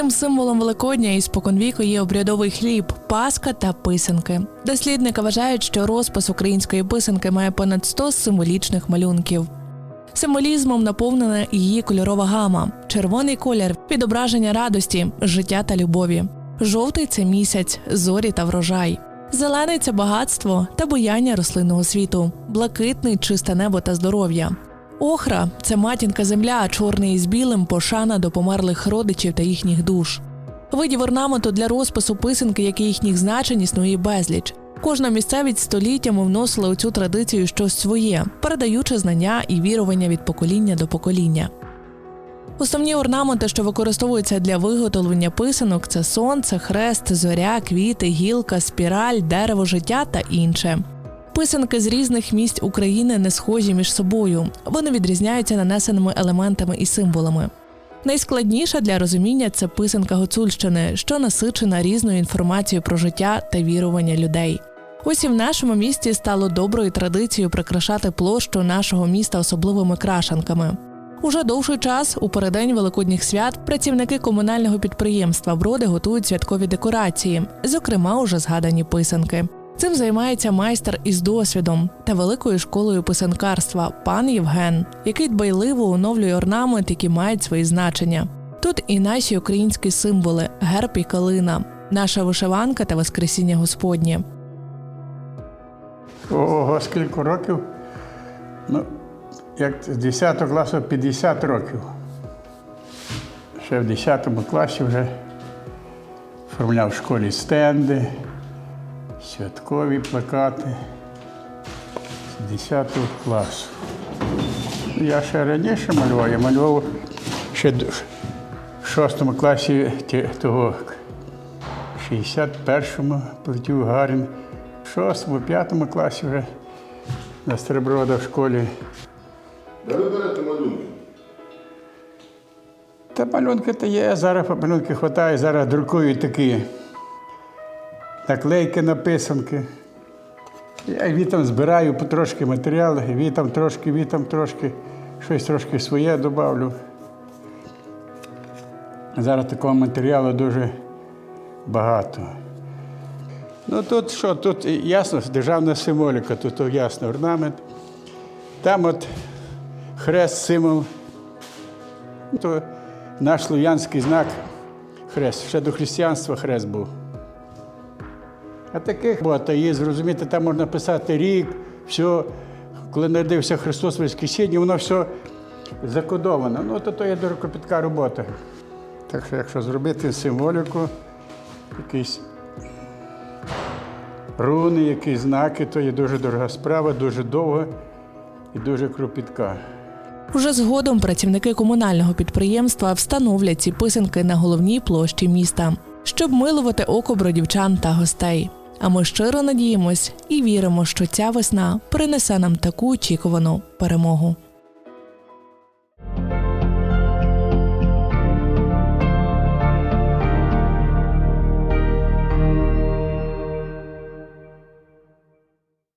Головним символом Великодня і споконвіку є обрядовий хліб, паска та писанки. Дослідники вважають, що розпис української писанки має понад 100 символічних малюнків. Символізмом наповнена її кольорова гама. Червоний колір відображення радості, життя та любові. Жовтий це місяць, зорі та врожай. Зелений це багатство та буяння рослинного світу, блакитний чисте небо та здоров'я. Охра це матінка земля, чорний із білим пошана до померлих родичів та їхніх душ. Видів орнаменту для розпису писанки, як і їхніх значень, існує безліч. Кожна місцевість століттями вносила у цю традицію щось своє, передаючи знання і вірування від покоління до покоління. Основні орнаменти, що використовуються для виготовлення писанок, це сонце, хрест, зоря, квіти, гілка, спіраль, дерево життя та інше. Писанки з різних місць України не схожі між собою. Вони відрізняються нанесеними елементами і символами. Найскладніша для розуміння це писанка Гуцульщини, що насичена різною інформацією про життя та вірування людей. Ось і в нашому місті стало доброю традицією прикрашати площу нашого міста особливими крашанками. Уже довший час, у переддень великодніх свят, працівники комунального підприємства Броди готують святкові декорації, зокрема, уже згадані писанки. Цим займається майстер із досвідом та великою школою писанкарства пан Євген, який дбайливо оновлює орнамент, які мають свої значення. Тут і наші українські символи герб і калина, наша вишиванка та Воскресіння Господнє. Ого, скільки років? Ну, як з 10 класу 50 років. Ще в 10 класі вже оформляв в школі стенди, святкові плакати з 10 класу. Я ще раніше малював, я малював ще в 6 класі того 61-му плетів Гарін. В 6 5 класі вже на Стреброда в школі. Де ви берете малюнки? Та малюнки то є, зараз малюнки вистачає, зараз друкують такі наклейки на писанки. Я вітам збираю потрошки матеріал, вітам трошки, вітам трошки, щось трошки своє додавлю. Зараз такого матеріалу дуже багато. Ну тут що, тут ясно, державна символіка, тут ясно орнамент. Там от хрест, символ. То наш слов'янський знак хрест. Ще до християнства хрест був. А таких багато є, зрозуміти, там можна писати рік, все, коли народився Христос Воскресіння, воно все закодовано. Ну, то, то є дуже кропітка робота. Так що, якщо зробити символіку, якісь руни, якісь знаки, то є дуже дорога справа, дуже довга і дуже кропітка. Уже згодом працівники комунального підприємства встановлять ці писанки на головній площі міста, щоб милувати око бродівчан та гостей. А ми щиро надіємось і віримо, що ця весна принесе нам таку очікувану перемогу.